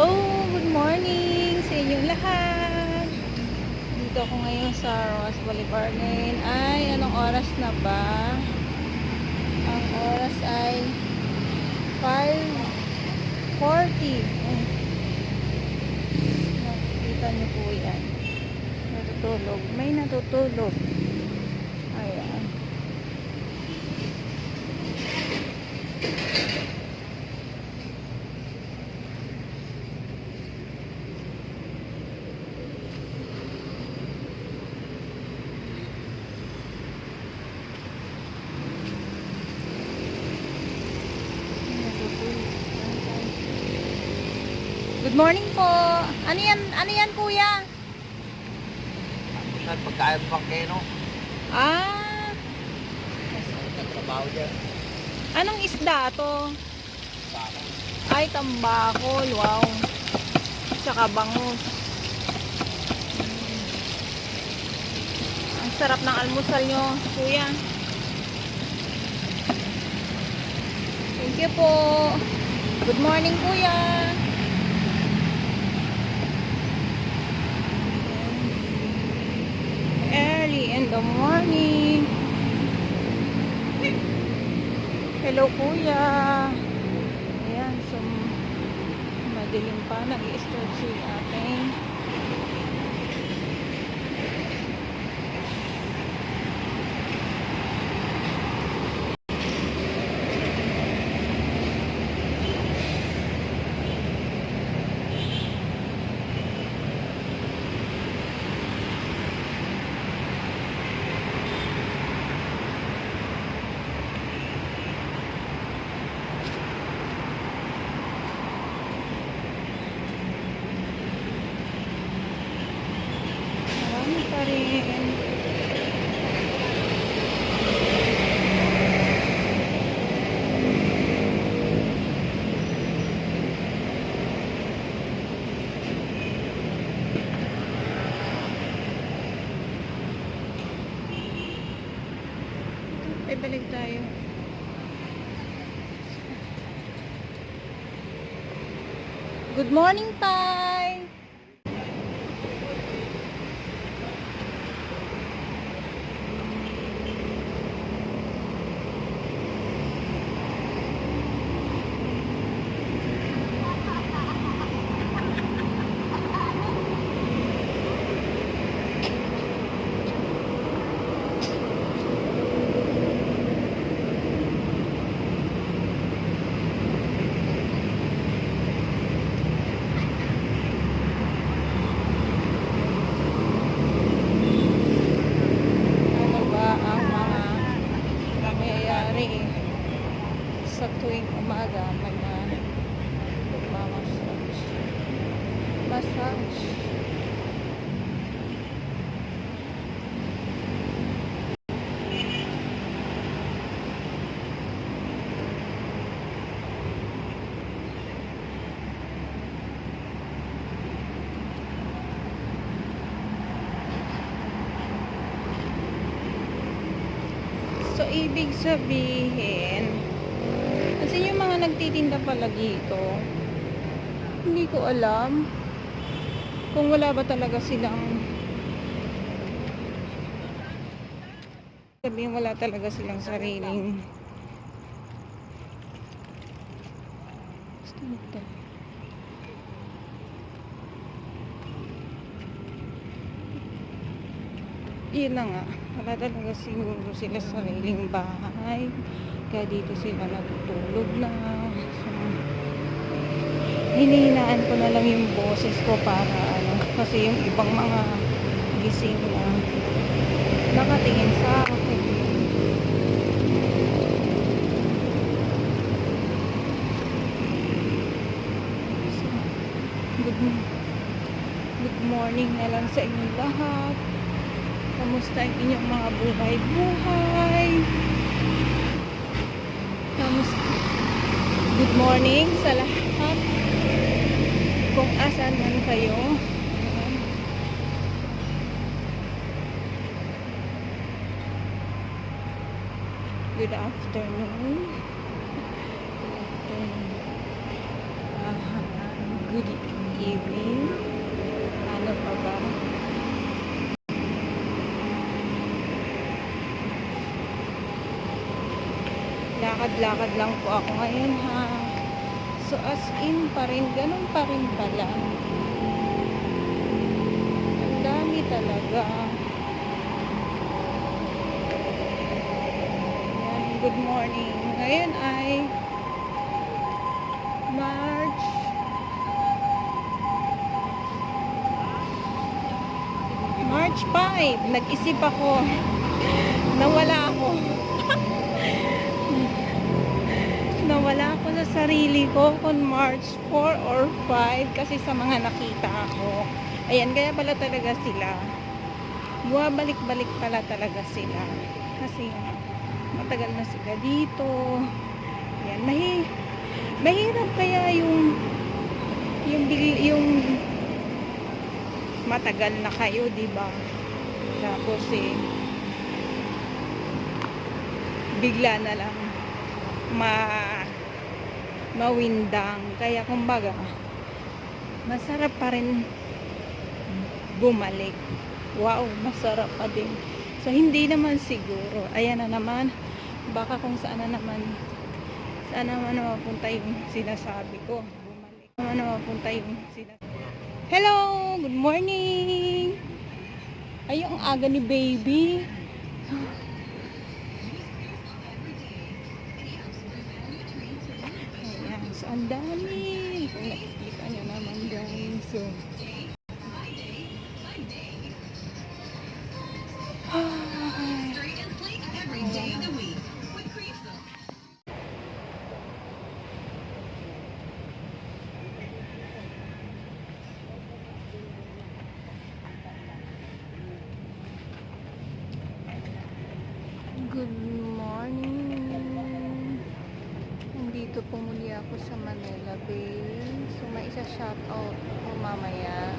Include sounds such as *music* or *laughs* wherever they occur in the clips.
Hello, good morning sa inyong lahat. Dito ako ngayon sa Ross Boulevard. Ngayon ay anong oras na ba? Ang oras ay 5.40. Ay. Nakikita niyo po yan. Natutulog. May natutulog. Ayan. Good morning po. Ano yan, ano yan kuya? Saan pagkain pang keno? Ah, Nagtrabaho dyan. anong isda to? Ay, tambakol. Wow. Tsaka bangus. Ang sarap ng almusal nyo, kuya. Thank you po. Good morning, kuya. The morning. Hello, kuya. Ayan, so madilim pa. Nag-i-start si ate. Pa rin. Ay, balik tayo. Good morning, Tay! ano ba ang mga nangyayari sa tuwing umaga may mga magmamassage massage So, ibig sabihin, kasi yung mga nagtitinda pala dito, hindi ko alam. Kung wala ba talaga silang sabihin wala talaga silang sariling mo to? yun na nga wala talaga siguro sila sa sariling bahay. Kaya dito sila natutulog na. So, hinihinaan ko na lang yung boses ko para ano kasi yung ibang mga gising na nakatingin sa akin. So, good, good morning na lang sa inyong lahat Kamusta ang inyong mga buhay-buhay? Kamusta? Good morning sa lahat. Kung asan man kayo. Good afternoon. Good afternoon. Ah, good evening. Ano pa ba? Lakad-lakad lang po ako ngayon ha. So as in pa rin, ganun pa rin pala. Ang dami talaga. Ayan, good morning. Ngayon ay March March 5. Nag-isip ako. Ako. *laughs* Nawala ako sa sarili ko kung March 4 or 5 kasi sa mga nakita ako. Ayan, kaya pala talaga sila. Buwabalik-balik pala talaga sila. Kasi matagal na sila dito. Ayan, mahi mahirap kaya yung yung yung matagal na kayo, 'di ba? Tapos eh bigla na lang ma mawindang. Kaya kumbaga masarap pa rin bumalik. Wow, masarap pa din. So hindi naman siguro. Ayan na naman. Baka kung saan na naman saan naman na mapunta yung sinasabi ko. Bumalik. Saan naman na mapunta yung sinasabi Hello! Good morning! Ay, ang aga ni baby. Ang dami. Kung nakikita nyo naman guys. So, Good morning. Nandito po muli ako sa Manila Bay. So, may isa shout out po mamaya.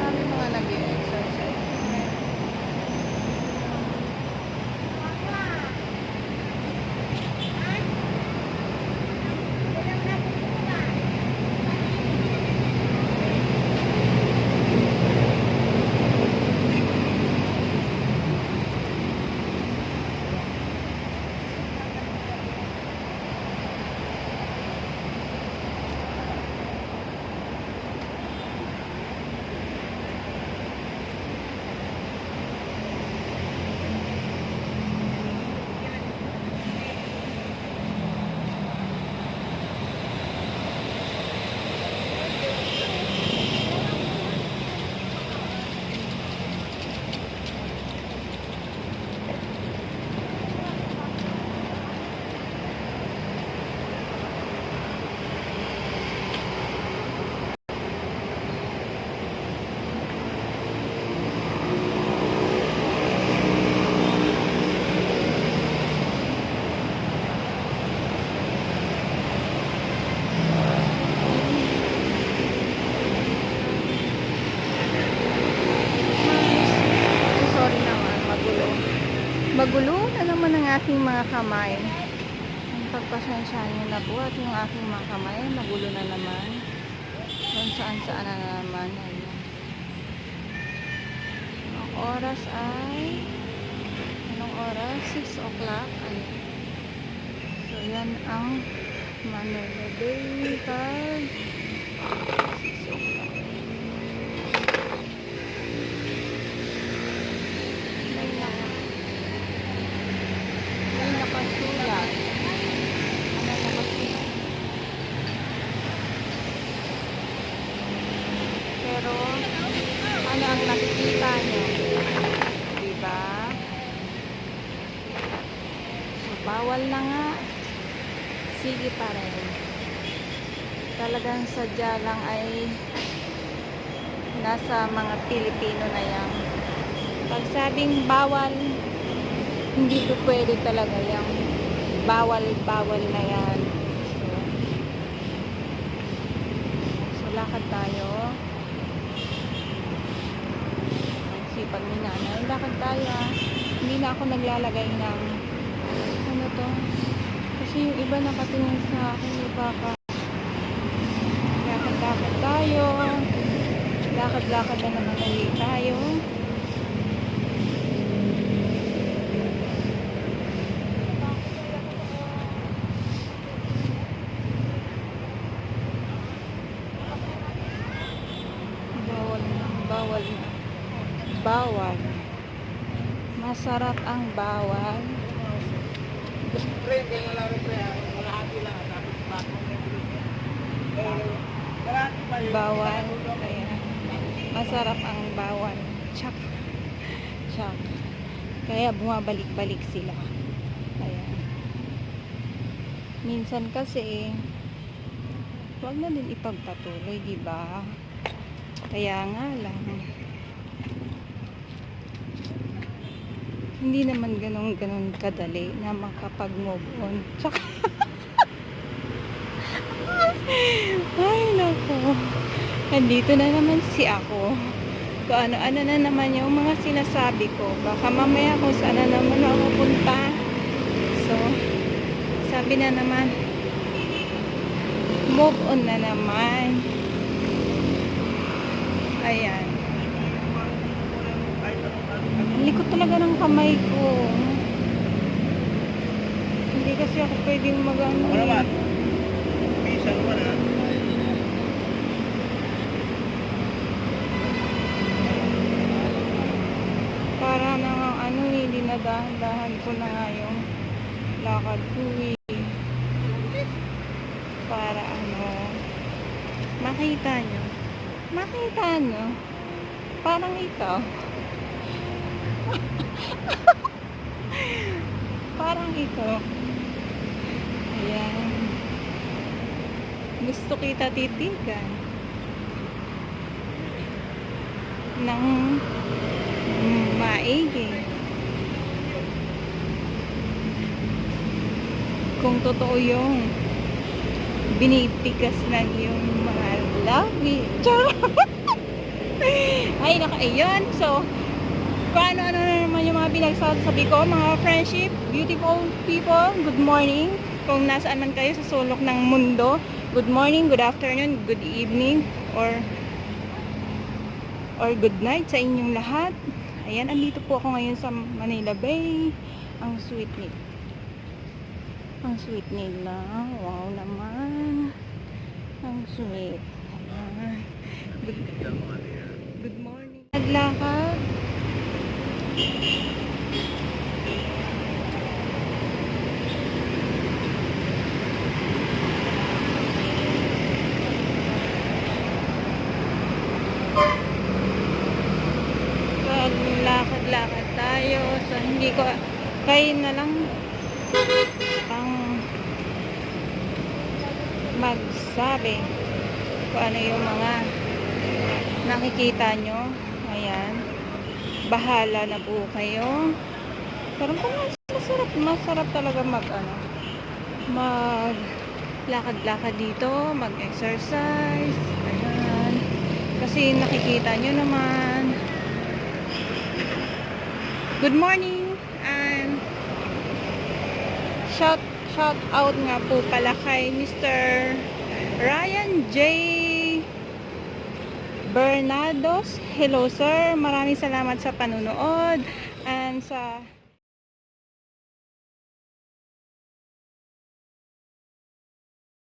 Kami mga nag-exercise. Sorry naman, magulo. Magulo na naman ang aking mga kamay. Ang pagpasensyahan niyo na po at yung aking mga kamay, magulo na naman. Kung saan saan na naman. Ayan. Ang oras ay anong oras? 6 o'clock. So, yan ang Manila Day card. 6 o'clock. May na may nakasulat. Ano nakasulat? Pero, ano ang nakikita nyo? Diba? So, bawal na nga. Sige pa rin. Talagang sadya lang ay nasa mga Pilipino na yan. Pag sabing bawal, hindi ko pwede talaga yung bawal-bawal na yan. So, lakad tayo. pag may nanay. Lakad tayo ah. Hindi na ako naglalagay ng ano to. Kasi yung iba nakatingin sa akin, yung baka lakad-lakad tayo. Lakad-lakad na naman ulit tayo. Bawal na, bawal na. Bawal. Masarap ang bawal. Kaya wala rin pre. Kalahati lang. Tapos bakong may bilis. Eh, kalahati pa yun. Bawal. Masarap ang bawal. Chak. Chak. Kaya bumabalik-balik sila. Ayan. Minsan kasi, wag na din ipagpatuloy, di ba? Kaya nga lang. Hindi naman ganun ganun kadali na makapag-move on. Tsaka, *laughs* Ay, nako. Nandito na naman si ako. Kung ano-ano na naman yung mga sinasabi ko. Baka mamaya kung saan na naman ako punta. So, sabi na naman, move on na naman. Ayan. Likot talaga ng kamay ko. Hindi kasi ako pwedeng mag-ano. Ako naman. Pisa naman ha. Para na nga ano eh, dinadahan-dahan ko na nga yung lakad ko eh. Para ano, makita nyo. Makita nyo. Parang ito. *laughs* Parang ito. Ayan. Gusto kita titigan. Nang maigi. Kung totoo yung binipigas ng yung mga labi. *laughs* Ay, naka, ayun. So, paano ano na naman yung mga pinagsasabi ko, mga friendship, beautiful people, good morning. Kung nasaan man kayo sa sulok ng mundo, good morning, good afternoon, good evening, or or good night sa inyong lahat. Ayan, andito po ako ngayon sa Manila Bay. Ang sweet nila. Ang sweet nila. Wow naman. Ang sweet. Good, good morning. Naglakad. lakad-lakad tayo so hindi ko kayo na lang ang magsabi kung ano yung mga nakikita nyo. Ayan. Bahala na po kayo. Pero kung masarap masarap talaga mag ano mag lakad-lakad dito mag exercise ayan. Kasi nakikita nyo naman. Good morning and shout shout out nga po pala kay Mr. Ryan J. Bernados. Hello sir, maraming salamat sa panunood and sa